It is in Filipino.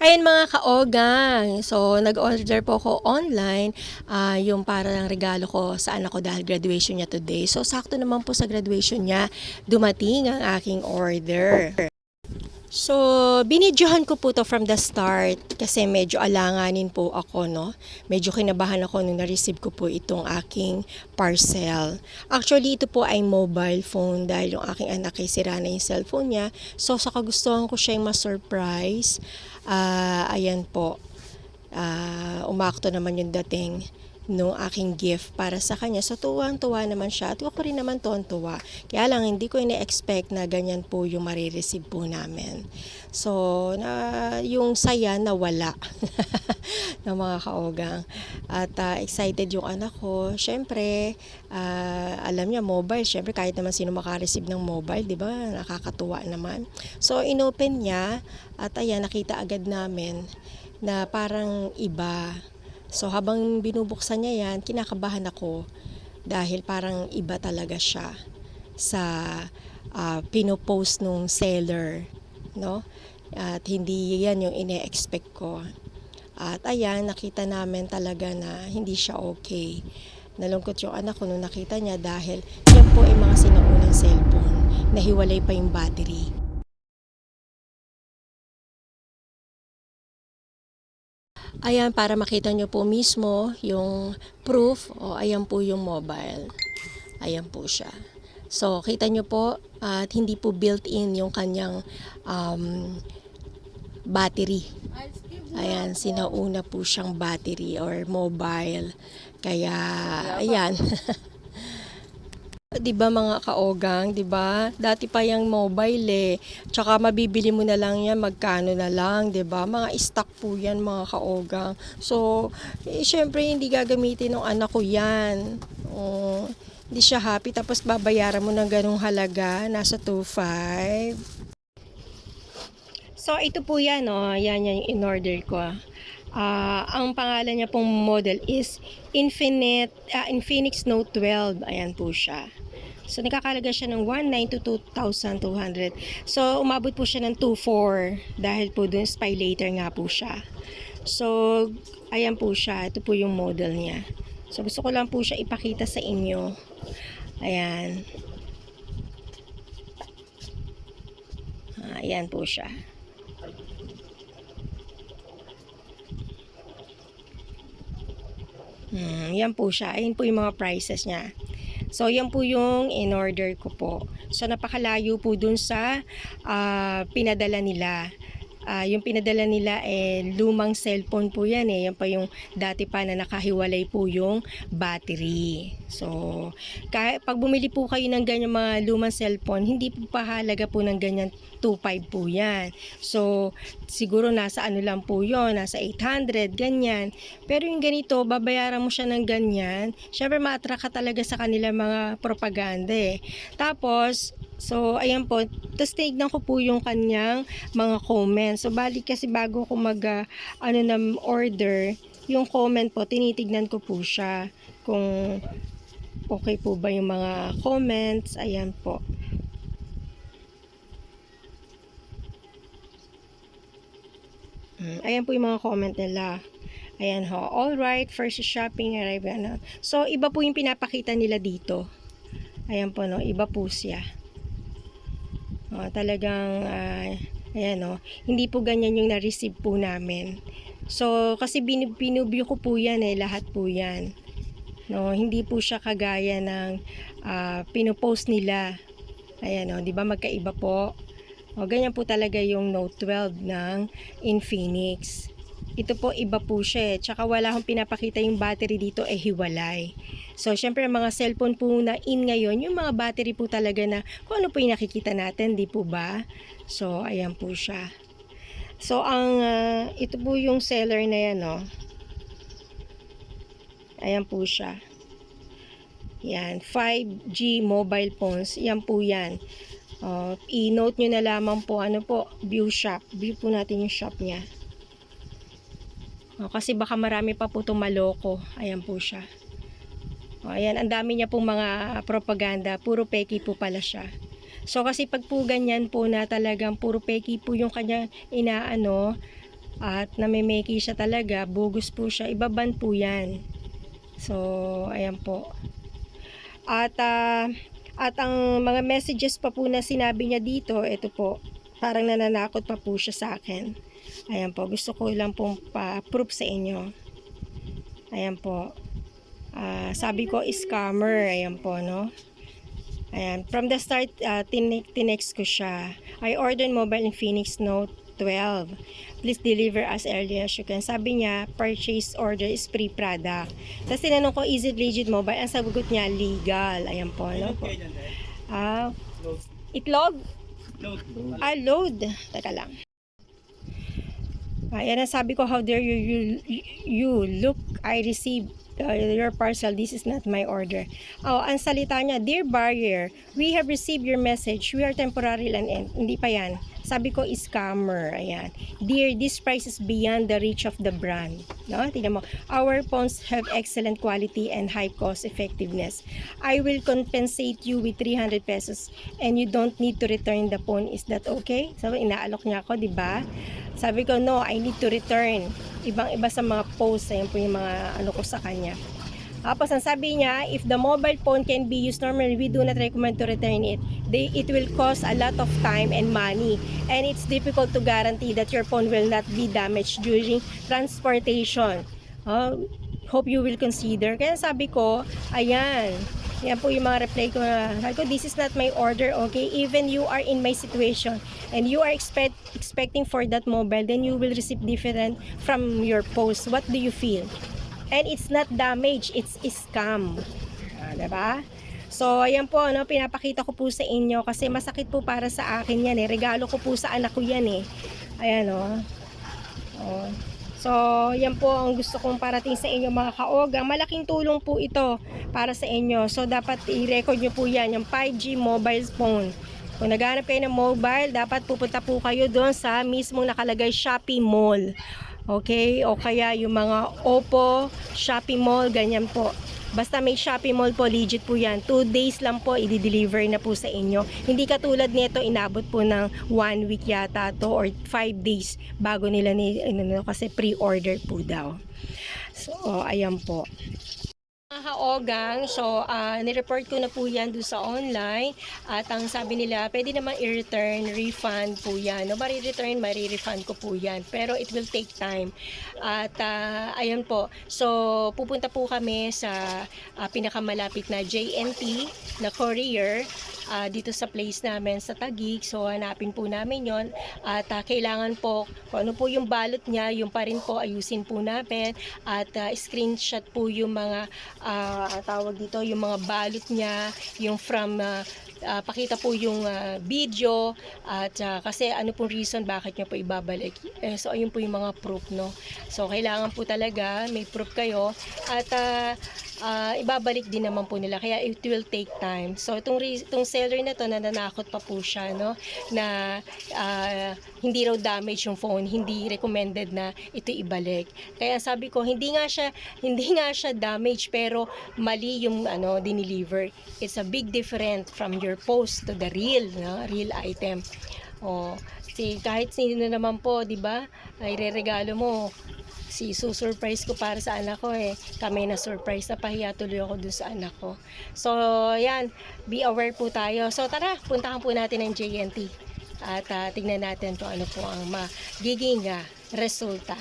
Ayun mga kaogang, so nag-order po ako online ah, yung parang regalo ko sa anak ko dahil graduation niya today. So sakto naman po sa graduation niya, dumating ang aking order. So, binidyohan ko po to from the start kasi medyo alanganin po ako, no? Medyo kinabahan ako nung na-receive ko po itong aking parcel. Actually, ito po ay mobile phone dahil yung aking anak ay sira na yung cellphone niya. So, sa kagustuhan ko siya ma-surprise. Ah, ayan po. Ah, umakto naman yung dating no aking gift para sa kanya. So, tuwang-tuwa naman siya. At ako rin naman tuwang-tuwa. Kaya lang, hindi ko ina-expect na ganyan po yung marireceive po namin. So, na, yung saya nawala ng mga kaogang. At ah, excited yung anak ko. Siyempre, ah, alam niya, mobile. Siyempre, kahit naman sino makareceive ng mobile, di ba? Nakakatuwa naman. So, inopen niya at ayan, nakita agad namin na parang iba. So habang binubuksan niya yan, kinakabahan ako dahil parang iba talaga siya sa ah, pinopost nung seller, no? At hindi yan yung ine-expect ko. At ayan, nakita namin talaga na hindi siya okay. Nalungkot yung anak ko nung nakita niya dahil yan po ay mga sinaunang cellphone. Nahiwalay pa yung battery. Ayan, para makita nyo po mismo yung proof, o ayan po yung mobile. Ayan po siya. So, kita nyo po, at hindi po built-in yung kanyang um, battery. Ayan, sinauna po siyang battery or mobile. Kaya, ayan. 'Di ba mga kaogang, 'di ba? Dati pa yung mobile eh. Tsaka mabibili mo na lang 'yan magkano na lang, 'di ba? Mga stock po 'yan mga kaogang. So, eh, syempre hindi gagamitin ng anak ko 'yan. Oh, hindi siya happy tapos babayaran mo ng ganung halaga, nasa 2.5. So, ito po yan, oh. Yan, yan yung in-order ko. Ah, ang pangalan niya pong model is Infinite, ah, Infinix Note 12. Ayan po siya. So, nakakalaga siya ng 192,200. So, umabot po siya ng 2.4 dahil po dun spy later nga po siya. So, ayan po siya. Ito po yung model niya. So, gusto ko lang po siya ipakita sa inyo. Ayan. Ah, Ayan po siya. Hmm, yan po siya. Ayun po yung mga prices niya. So, yan po yung in-order ko po. So, napakalayo po dun sa ah, pinadala nila. Ah, yung pinadala nila eh lumang cellphone po yan eh. Yan pa yung dati pa na nakahiwalay po yung battery. So, kahit pag bumili po kayo ng ganyan mga lumang cellphone, hindi po pahalaga po ng ganyan 2.5 po yan. So, siguro nasa ano lang po yon nasa 800, ganyan. Pero yung ganito, babayaran mo siya ng ganyan, syempre ma-attract ka talaga sa kanila mga propaganda eh. Tapos, so ayan po, tapos tinignan ko po yung kanyang mga comments. So, balik kasi bago ko mag, ah, ano na order, yung comment po, tinitignan ko po siya kung okay po ba yung mga comments. Ayan po. Mm, Ayan po yung mga comment nila. Ayan ho. All right, first shopping arrive ano. So iba po yung pinapakita nila dito. Ayan po no, iba po siya. Oh, talagang ah, ayan no, hindi po ganyan yung na-receive po namin. So kasi bin- binubyo ko po yan eh, lahat po yan. No, hindi po siya kagaya ng ah, pinopost nila. Ayan no, 'di ba magkaiba po? O, ganyan po talaga yung Note 12 ng Infinix. Ito po, iba po siya eh. Tsaka wala akong pinapakita yung battery dito eh hiwalay. So, syempre, mga cellphone po na in ngayon, yung mga battery po talaga na kung ano po yung nakikita natin, di po ba? So, ayan po siya. So, ang, ah, ito po yung seller na yan, no? Ayan po siya. Yan, 5G mobile phones. Yan po yan. Uh, i-note nyo na lamang po, ano po, view shop. View po natin yung shop niya. Oh, kasi baka marami pa po itong maloko. Ayan po siya. Oh, ayan, ang dami niya pong mga propaganda. Puro peki po pala siya. So, kasi pag po ganyan po na talagang puro peki po yung kanya inaano, at namimeki siya talaga, bogus po siya, ibaban po yan. So, ayan po. At, ah, at ang mga messages pa po na sinabi niya dito, ito po, parang nananakot pa po siya sa akin. Ayan po, gusto ko lang pong pa-proof sa inyo. Ayan po. Ah, sabi ko, scammer. Ayan po, no? Ayan. From the start, uh, tinex, tinext ko siya. I ordered mobile in Phoenix Note 12. Please deliver as early as you can. Sabi niya, purchase order is free product. Tapos tinanong ko, is it legit mobile? Ang sagot niya, legal. Ayan po, no? Po. Ah, itlog? Ah, load. Teka lang. Ayan ang sabi ko, how dare you, you, you look, I received uh, your parcel, this is not my order. Oh, ang salita niya, Dear buyer, we have received your message, we are temporary land end. Hindi pa yan. Sabi ko, scammer. Ayan. Dear, this price is beyond the reach of the brand. No? Tingnan mo. Our phones have excellent quality and high cost effectiveness. I will compensate you with 300 pesos and you don't need to return the phone. Is that okay? Sabi, inaalok niya ako, di ba? Sabi ko, no, I need to return. Ibang-iba sa mga posts, ayan po yung mga ano ko sa kanya. Tapos ang sabi niya, if the mobile phone can be used normally, we do not recommend to return it. They, it will cost a lot of time and money. And it's difficult to guarantee that your phone will not be damaged during transportation. Oh, hope you will consider. Kaya sabi ko, ayan, yan po yung mga reply ko sabi ko, this is not my order, okay? Even you are in my situation and you are expect, expecting for that mobile, then you will receive different from your post. What do you feel? And it's not damage, it's scam. Ah, diba? So, ayan po, no, pinapakita ko po sa inyo kasi masakit po para sa akin yan eh. Regalo ko po sa anak ko yan eh. Ayan o. Oh. So, yan po ang gusto kong parating sa inyo mga kaogang. Malaking tulong po ito para sa inyo. So, dapat i-record nyo po yan, yung 5G mobile phone. Kung naghanap kayo ng mobile, dapat pupunta po kayo doon sa mismong nakalagay Shopee Mall. Okay? O kaya yung mga Oppo, Shopee Mall, ganyan po. Basta may Shopee Mall po, legit po yan. 2 days lang po, i-deliver na po sa inyo. Hindi katulad nito, inabot po ng 1 week yata to or 5 days bago nila ni, ano, kasi pre-order po daw. So, ayan po. Haogang, so uh, nireport ko na po yan doon sa online at ang sabi nila, pwede naman i-return, refund po yan. No, mari-return, mari-refund ko po yan. Pero it will take time. At uh, ayan po, so pupunta po kami sa uh, pinakamalapit na JNT na courier uh, dito sa place namin sa Tagig. So hanapin po namin yon at uh, kailangan po kung ano po yung balot niya, yung pa rin po ayusin po namin at uh, screenshot po yung mga uh, tawag dito, yung mga balot niya, yung from uh, uh, pakita po yung uh, video at uh, kasi ano pong reason bakit niya po ibabalik. Eh, so ayun po yung mga proof no. So kailangan po talaga may proof kayo at uh, uh, ibabalik din naman po nila kaya it will take time. So itong itong seller na to nananakot pa po siya no na uh, hindi raw damage yung phone, hindi recommended na ito ibalik. Kaya sabi ko hindi nga siya hindi nga siya damage pero mali yung ano dineliver. It's a big difference from your post to the real no real item. Oh, si kahit sino na naman po, 'di ba? Ay reregalo mo si susurprise ko para sa anak ko eh. Kami na surprise na pahiya tuloy ako dun sa anak ko. So, yan. Be aware po tayo. So, tara, puntahan po natin ang JNT. At uh, tignan natin kung ano po ang magiging uh, resulta.